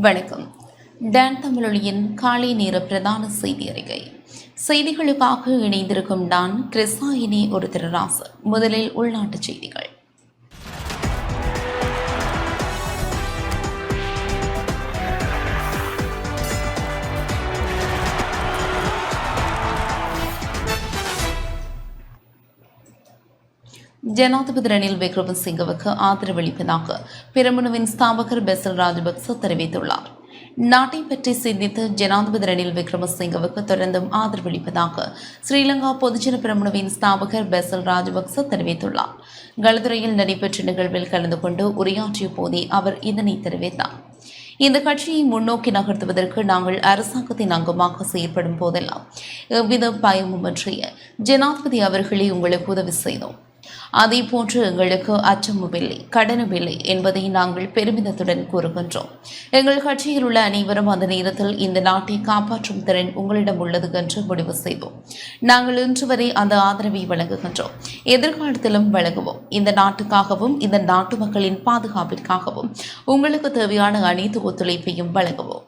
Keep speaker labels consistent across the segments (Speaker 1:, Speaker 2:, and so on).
Speaker 1: வணக்கம். டான் தமிழொலியின் காலை நேர பிரதான செய்தி அறிக்கை. செய்திகளுக்காக இணைந்திருக்கும் டான் கிறிஸ்தாயினி ஒரு திருராசு முதலில் உள்நாட்டுச் செய்திகள். ஜனாதிபதி ரணில் விக்ரமசிங்கவுக்கு ஆதரவளிப்பதாக பெருமனுவின் ஸ்தாபகர் பெசல் ராஜபக்ச தெரிவித்துள்ளார். நாட்டை பற்றி சிந்தித்து ஜனாதிபதி ரணில் விக்ரமசிங்கவுக்கு தொடர்ந்தும் ஆதரவளிப்பதாக ஸ்ரீலங்கா பொதுஜன பெருமனுவின் ஸ்தாபகர் பெசல் ராஜபக்ச தெரிவித்துள்ளார். கலதுரையில் நடைபெற்ற நிகழ்வில் கலந்து கொண்டு உரையாற்றிய போதே அவர் இதனை தெரிவித்தார். இந்த கட்சியை முன்னோக்கி நகர்த்துவதற்கு நாங்கள் அரசாங்கத்தின் அங்கமாக செயற்படும் போதெல்லாம் எவ்வித பயமுமின்றிய ஜனாதிபதி அவர்களே உங்களுக்கு உதவி செய்தோம். அதே போன்று எங்களுக்கு அச்சமும் இல்லை கடனும் இல்லை என்பதை நாங்கள் பெருமிதத்துடன் கூறுகின்றோம். எங்கள் கட்சியில் உள்ள அனைவரும் அந்த நேரத்தில் இந்த நாட்டை காப்பாற்றும் திறன் உங்களிடம் உள்ளது என்று முடிவு செய்தோம். நாங்கள் இன்று வரை அந்த ஆதரவை வழங்குகின்றோம். எதிர்காலத்திலும் வழங்குவோம். இந்த நாட்டுக்காகவும் இந்த நாட்டு மக்களின் பாதுகாப்பிற்காகவும் உங்களுக்கு தேவையான அனைத்து ஒத்துழைப்பையும் வழங்குவோம்.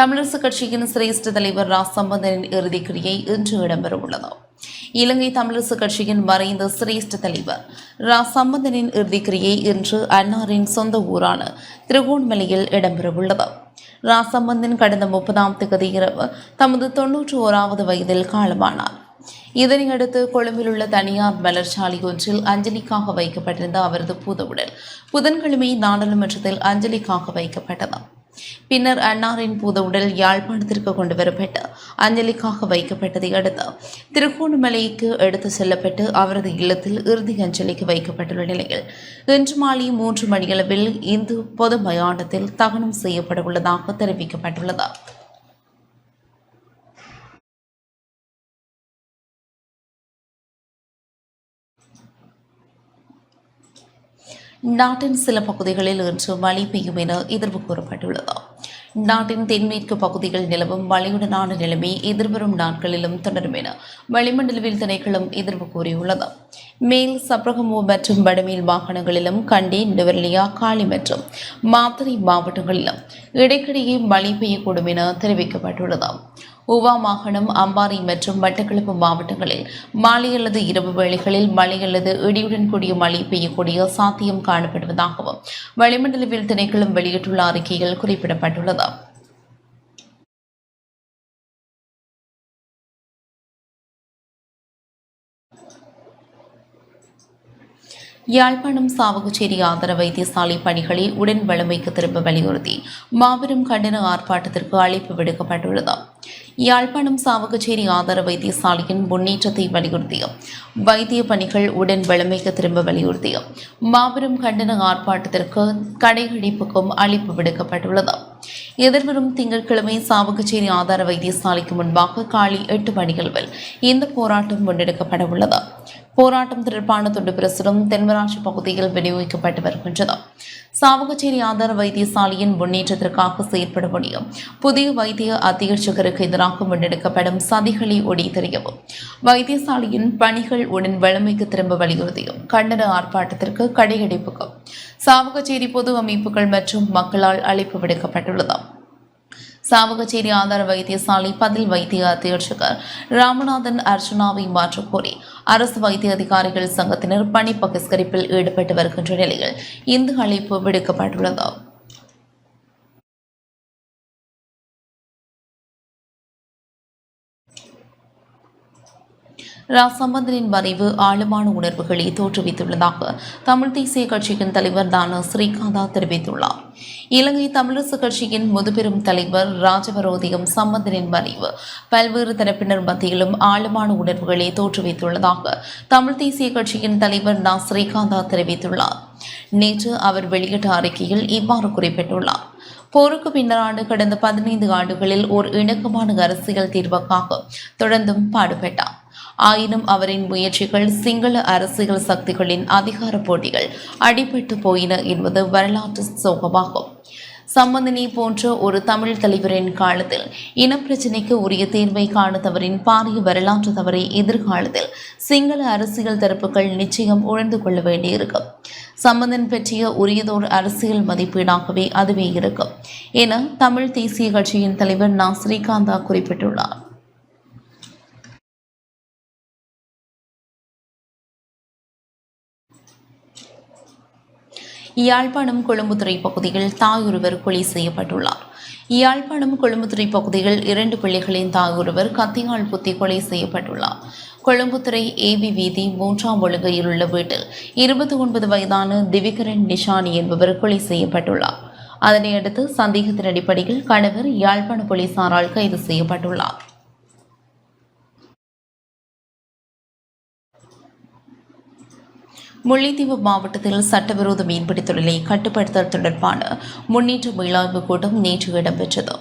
Speaker 1: தமிழரசு கட்சியின் சிரேஷ்ட தலைவர் ராசம்பந்தனின் இறுதிக்கிரியை இன்று இடம்பெறவுள்ளது. இலங்கை தமிழரசு கட்சியின் மறைந்த சிரேஷ்ட தலைவர். ரா சம்பந்தனின் இறுதிக்கிரியை இன்று அன்னாரின் சொந்த ஊரான திருகோணமலையில் இடம்பெறவுள்ளது. ரா சம்பந்தன் கடந்த முப்பதாம் தேதி இரவு தமது தொன்னூற்றி ஓராவது வயதில் காலமானார். இதனையடுத்து கொழும்பில் உள்ள தனியார் மலர்ச்சாலை ஒன்றில் அஞ்சலிக்காக வைக்கப்பட்டிருந்த அவரது பூதவுடல் புதன்கிழமை நாடாளுமன்றத்தில் அஞ்சலிக்காக வைக்கப்பட்டது. பின்னர் அன்னாரின் பூதவுடல் யாழ்ப்பாணத்திற்கு கொண்டு வரப்பட்டு அஞ்சலிக்காக வைக்கப்பட்டதை அடுத்து திருகோணமலைக்கு எடுத்து செல்லப்பட்டு அவரது இல்லத்தில் இறுதி அஞ்சலிக்கு வைக்கப்பட்டுள்ள நிலையில் இன்று மாலை மூன்று மணியளவில் இந்து பொது மயானத்தில் தகனம் செய்யப்பட உள்ளதாக தெரிவிக்கப்பட்டுள்ளது. நாட்டின் சில பகுதிகளில் இன்று மழை பெய்யும் என எதிர்வு கூறப்பட்டுள்ளது. நாட்டின் தென்மேற்கு பகுதிகள் நிலவும் மழையுடனான நிலைமை எதிர்வரும் நாட்களிலும் தொடரும் என வளிமண்டலவில் திணைக்களம் எதிர்வு கூறியுள்ளது. மேல் சப்ரகமோ மற்றும் வடமேல் மாகாணங்களிலும் கண்டி நுவர்லியா காலி மற்றும் மாத்தறை மாவட்டங்களிலும் இடைக்கிடையே மழை பெய்யக்கூடும் என தெரிவிக்கப்பட்டுள்ளது. உவா மாகாணம் அம்பாறை மற்றும் மட்டக்களப்பு மாவட்டங்களில் மாலை அல்லது இரவு வேளைகளில் மழை அல்லது இடியுடன் கூடிய மழை பெய்யக்கூடிய சாத்தியம் காணப்படுவதாகவும் வளிமண்டலவில் திணைக்களம் வெளியிட்டுள்ள அறிக்கையில் குறிப்பிடப்பட்டுள்ளது. யாழ்ப்பாணம் சாவகச்சேரி ஆதர வைத்தியசாலை பணிகளை உடன் வலிமைக்கு திரும்ப வலியுறுத்தி மாபெரும் கண்டன ஆர்ப்பாட்டத்திற்கு அழைப்பு விடுக்கப்பட்டுள்ளது. யாழ்ப்பாணம் சாவகச்சேரி ஆதார வைத்தியசாலையின் முன்னேற்றத்தை வலியுறுத்தியும் வைத்திய பணிகள் உடன் வலிமைக்கு திரும்ப வலியுறுத்தியும் மாபெரும் கண்டன ஆர்ப்பாட்டத்திற்கு கடைகளிப்புக்கும் அழைப்பு விடுக்கப்பட்டுள்ளது. எதிர்வரும் திங்கட்கிழமை சாவகச்சேரி ஆதார வைத்தியசாலைக்கு முன்பாக காலை எட்டு மணியளவில் இந்த போராட்டம் முன்னெடுக்கப்பட உள்ளது. போராட்டம் தொடர்பான துண்டு பிரசுரம் தென்மராட்சி பகுதியில் விநியோகிக்கப்பட்டு வருகின்றது. சாவகச்சேரி ஆதார வைத்தியசாலையின் முன்னேற்றத்திற்காக செயற்பட முடியும் புதிய வைத்திய அத்தியட்சகருக்கு எதிராக முன்னெடுக்கப்படும் சதிகளை தெரியவும் வைத்தியசாலையின் பணிகள் உடன் வலிமைக்கு திரும்ப வலியுறுத்தியும் கண்டன ஆர்ப்பாட்டத்திற்கு கடையடைப்புக்கும் சாவகச்சேரி பொது அமைப்புகள் மற்றும் மக்களால் அழைப்பு விடுக்கப்பட்டுள்ளது. சாவகச்சேரி ஆதார வைத்தியசாலை பதில் வைத்திய அத்தியட்சகர் ராமநாதன் அர்ச்சனாவை மாற்றக் கோரி அரசு வைத்திய அதிகாரிகள் சங்கத்தினர் பணி பகிஸ்கரிப்பில் ஈடுபட்டு வருகின்ற நிலையில் இந்த அழைப்பு விடுக்கப்பட்டுள்ளது. ரா சம்பந்தனின் மறைவு ஆழமான உணர்வுகளை தோற்றுவித்துள்ளதாக தமிழ் தேசிய கட்சியின் தலைவர் தான ஸ்ரீகாந்தா தெரிவித்துள்ளார். இலங்கை தமிழரசு கட்சியின் முதுபெரும் தலைவர் ராஜவரோதியம் சம்பந்தனின் மறைவு பல்வேறு தரப்பினர் மத்தியிலும் ஆழமான உணர்வுகளை தோற்றுவித்துள்ளதாக தமிழ் தேசிய கட்சியின் தலைவர் நா ஸ்ரீகாந்தா தெரிவித்துள்ளார். நேற்று அவர் வெளியிட்ட அறிக்கையில் இவ்வாறு குறிப்பிட்டுள்ளார். போருக்கு பின்னரான கடந்த பதினைந்து ஆண்டுகளில் ஓர் இணக்கமான அரசியல் தீர்வுக்காக தொடர்ந்தும் பாடுபட்டார். ஆயினும் அவரின் முயற்சிகள் சிங்கள அரசியல் சக்திகளின் அதிகார போட்டிகள் அடிபட்டு போயின என்பது வரலாற்று சோகமாகும். சம்பந்தனி போன்ற ஒரு தமிழ் தலைவரின் காலத்தில் இனப்பிரச்சினைக்கு உரிய தீர்வை காண தவறின் பாரிய வரலாற்று தவறை எதிர்காலத்தில் சிங்கள அரசியல் தரப்புகள் நிச்சயம் உணர்ந்து கொள்ள வேண்டியிருக்கும். சம்பந்தன் பற்றிய உரியதோர் அரசியல் மதிப்பீடாகவே அதுவே இருக்கும். என தமிழ் தேசிய கட்சியின் தலைவர் நா. ஸ்ரீகாந்தா குறிப்பிட்டுள்ளார். யாழ்ப்பாணம் கொழும்புத்துறை பகுதியில் தாயொருவர் கொலை செய்யப்பட்டுள்ளார். யாழ்ப்பாணம் கொழும்புத்துறை பகுதியில் இரண்டு பிள்ளைகளின் தாயொருவர் கத்தியால் குத்தி கொலை செய்யப்பட்டுள்ளார். கொழும்புத்துறை ஏபி வீதி மூன்றாம் ஒழுங்கையில் உள்ள வீட்டில் இருபத்தி ஒன்பது வயதான திவிகரன் நிஷானி என்பவர் கொலை செய்யப்பட்டுள்ளார். அதனையடுத்து சந்தேகத்தின் அடிப்படையில் கணவர் யாழ்ப்பாண போலீசாரால் கைது செய்யப்பட்டுள்ளார். முல்லைத்தீவு மாவட்டத்தில் சட்டவிரோத மீன்பிடி தொழிலை கட்டுப்படுத்தல் தொடர்பான முன்னேற்ற மீளாய்வு கூட்டம் நேற்று இடம்பெற்றது.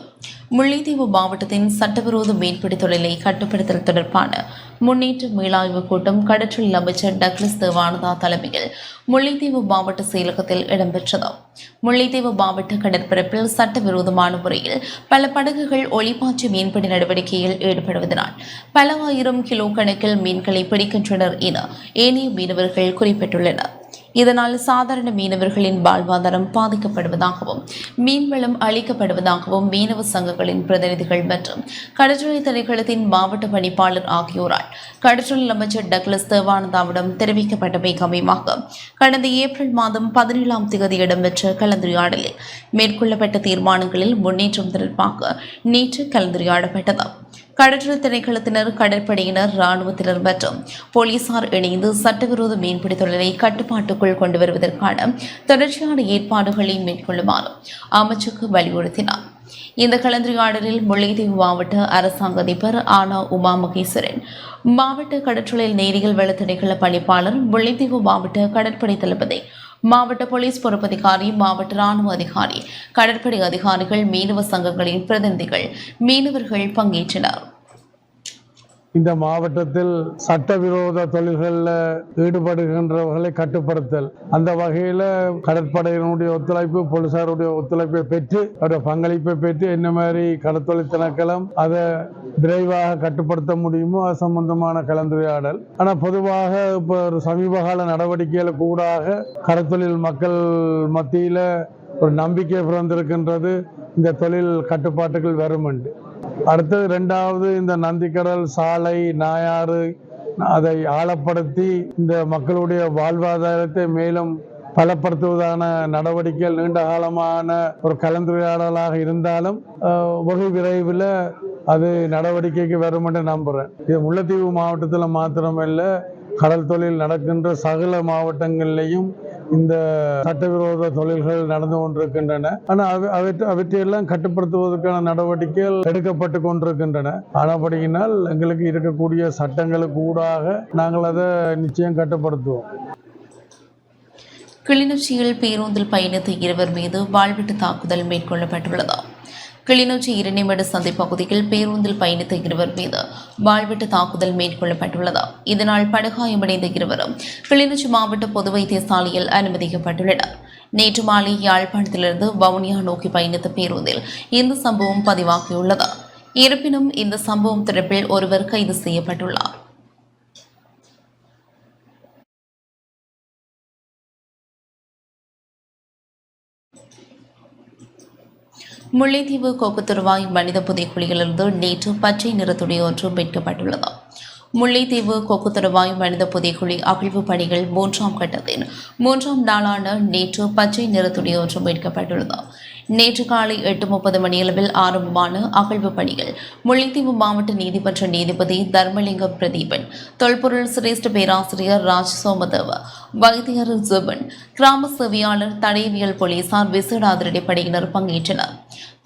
Speaker 1: முல்லைத்தீவு மாவட்டத்தின் சட்டவிரோத மீன்பிடி தொழிலை கட்டுப்படுத்தல் தொடர்பான முன்னேற்ற மேலாய்வுக் கூட்டம் கடற்றொழில் அமைச்சர் டக்ளஸ் தேவானந்தா தலைமையில் முல்லைத்தீவு மாவட்ட செயலகத்தில் இடம்பெற்றது. முல்லைத்தீவு மாவட்ட கடற்பரப்பில் சட்டவிரோதமான முறையில் பல படகுகள் ஒளிப்பாய்ச்சி மீன்பிடி நடவடிக்கையில் ஈடுபடுவதனால் பல ஆயிரம் கிலோ கணக்கில் மீன்களை பிடிக்கின்றனர் என ஏனைய மீனவர்கள் குறிப்பிட்டுள்ளனர். இதனால் சாதாரண மீனவர்களின் வாழ்வாதாரம் பாதிக்கப்படுவதாகவும் மீன்வளம் அளிக்கப்படுவதாகவும் மீனவ சங்கங்களின் பிரதிநிதிகள் மற்றும் கடற்றொழில் திணைக்களத்தின் மாவட்ட பணிப்பாளர் ஆகியோரால் கடற்றொழில் அமைச்சர் டக்ளஸ் தேவானந்தாவிடம் தெரிவிக்கப்பட்டமை கமயமாக கடந்த ஏப்ரல் மாதம் பதினேழாம் தேதி இடம்பெற்ற கலந்துரையாடலில் மேற்கொள்ளப்பட்ட தீர்மானங்களில் முன்னேற்றம் தொடர்பாக நேற்று கலந்துரையாடப்பட்டது. கடற்றல் திணைக்களத்தினர் கடற்படையினர் இராணுவத்தினர் மற்றும் போலீசார் இணைந்து சட்டவிரோத மீன்பிடி தொழிலை கட்டுப்பாட்டுக்குள் கொண்டு வருவதற்கான தொடர்ச்சியான ஏற்பாடுகளை மேற்கொள்ளுமாறு அமைச்சுக்கு வலியுறுத்தினார். இந்த கலந்துரையாடலில் முல்லைத்தீவு மாவட்ட அரசாங்க அதிபர் ஆனா உமா மகேஸ்வரன் மாவட்ட கடற்றொழில் நேரியல் வள பணிப்பாளர் முல்லைத்தீவு மாவட்ட கடற்படை தளபதி மாவட்ட போலீஸ் பொறுப்பதிகாரி மாவட்ட ராணுவ அதிகாரி கடற்படை அதிகாரிகள் மீனவ சங்கங்களின் பிரதிநிதிகள் மீனவர்கள் பங்கேற்றனர்.
Speaker 2: இந்த மாவட்டத்தில் சட்டவிரோத தொழில்களில் ஈடுபடுகின்றவர்களை கட்டுப்படுத்தல். அந்த வகையில் கடற்படையினுடைய ஒத்துழைப்பு போலீசாருடைய ஒத்துழைப்பை பெற்று அவருடைய பங்களிப்பை பெற்று என்ன மாதிரி கடத்தொழில் திணைக்களம் அதை விரைவாக கட்டுப்படுத்த முடியுமோ அது சம்பந்தமான கலந்துரையாடல். ஆனால் பொதுவாக இப்போ ஒரு சமீபகால நடவடிக்கைகள் கூடாக கடத்தொழில் மக்கள் மத்தியில் ஒரு நம்பிக்கை பிறந்திருக்கின்றது. இந்த தொழில் கட்டுப்பாட்டுகள் வரும் என்று அடுத்தது ரெண்டாவது இந்த நந்திக்கடல் சாலை நாயாறு அதை ஆழப்படுத்தி இந்த மக்களுடைய வாழ்வாதாரத்தை மேலும் பலப்படுத்துவதான நடவடிக்கைகள் நீண்ட காலமான ஒரு கலந்துரையாடலாக இருந்தாலும் வகை விரைவில் அது நடவடிக்கைக்கு வரும் என்று நம்புகிறேன் இது முல்லைத்தீவு மாவட்டத்தில் மாத்திரமல்ல கடல் தொழில் நடக்கின்ற சகல மாவட்டங்கள்லையும் இந்த சட்டவிரோத தொழில்கள் நடந்து கொண்டிருக்கின்றன. ஆனால் அவற்றையெல்லாம் கட்டுப்படுத்துவதற்கான நடவடிக்கைகள் எடுக்கப்பட்டு கொண்டிருக்கின்றன. ஆனபடியினால் எங்களுக்கு இருக்கக்கூடிய சட்டங்களுக்கு ஊடாக நாங்கள் அதை நிச்சயம் கட்டுப்படுத்துவோம்.
Speaker 1: கிளிநொச்சியில் பேருந்தில் பயணித்த இருவர் மீது வாழ்விட்டு தாக்குதல் மேற்கொள்ளப்பட்டுள்ளது கிளிநொச்சி இரணிமேடு சந்தை பகுதியில் பேருந்தில் பயணித்த இருவர் மீது வாழ்விட்டு தாக்குதல் மேற்கொள்ளப்பட்டுள்ளது. இதனால் படுகாயமடைந்த இருவரும் கிளிநொச்சி மாவட்ட பொது வைத்தியசாலையில் அனுமதிக்கப்பட்டுள்ளனர். நேற்று மாலை யாழ்ப்பாணத்திலிருந்து வவுனியா நோக்கி பயணித்த பேருந்தில் இந்த சம்பவம் பதிவாகியுள்ளது. இருப்பினும் இந்த சம்பவம் தொடர்பில் ஒருவர் கைது செய்யப்பட்டுள்ளார். முல்லைத்தீவு கோக்குத்துருவாய் மனித புதைக்குழியிலிருந்து நேற்று பச்சை நிறத்துடைய ஒன்று மீட்கப்பட்டுள்ளது முல்லைத்தீவு கொக்குத்தருவாய் மனித புதைக்குழி அகழ்வு பணிகள் மூன்றாம் கட்டத்தின் மூன்றாம் நாளான நேற்று பச்சை நிறத்துடைய ஒன்று மீட்கப்பட்டுள்ளது நேற்று காலை எட்டு முப்பது மணியளவில் ஆரம்பமான அகழ்வு பணிகள். முல்லைத்தீவு மாவட்ட நீதிமன்ற நீதிபதி தர்மலிங்கம் பிரதீபன் தொல்பொருள் சிரேஷ்ட பேராசிரியர் ராஜ் சோமதேவ வைத்தியர் ஜுபன் கிராம சேவையாளர் தடயவியல் போலீசார் விசேட அதிரடிப்படையினர் பங்கேற்றனர்.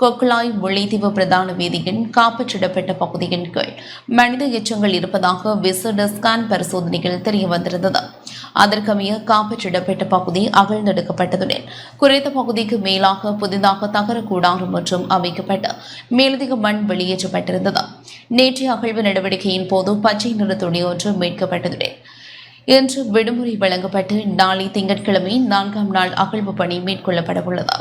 Speaker 1: கொக்குலாய் முல்லைத்தீவு பிரதான வீதியின் காப்பற்றிடப்பட்ட பகுதியின் கீழ் மனித எச்சங்கள் இருப்பதாக விசேட ஸ்கேன் பரிசோதனையில் தெரிய வந்திருந்தது. அதற்கமைய காப்பற்றிடப்பட்ட பகுதி அகழ்ந்தெடுக்கப்பட்டதுடன் குறைந்த பகுதிக்கு மேலாக புதிதாக தகர கூடாரம் மற்றும் அமைக்கப்பட்டு மேலதிக மண் வெளியேற்றப்பட்டிருந்தது. நேற்றைய அகழ்வு நடவடிக்கையின் போது பச்சை நிற துணி ஒன்று மீட்கப்பட்டதுடன் இன்று விடுமுறை வழங்கப்பட்டு நாளை திங்கட்கிழமை நான்காம் நாள் அகழ்வு பணி மேற்கொள்ளப்பட உள்ளது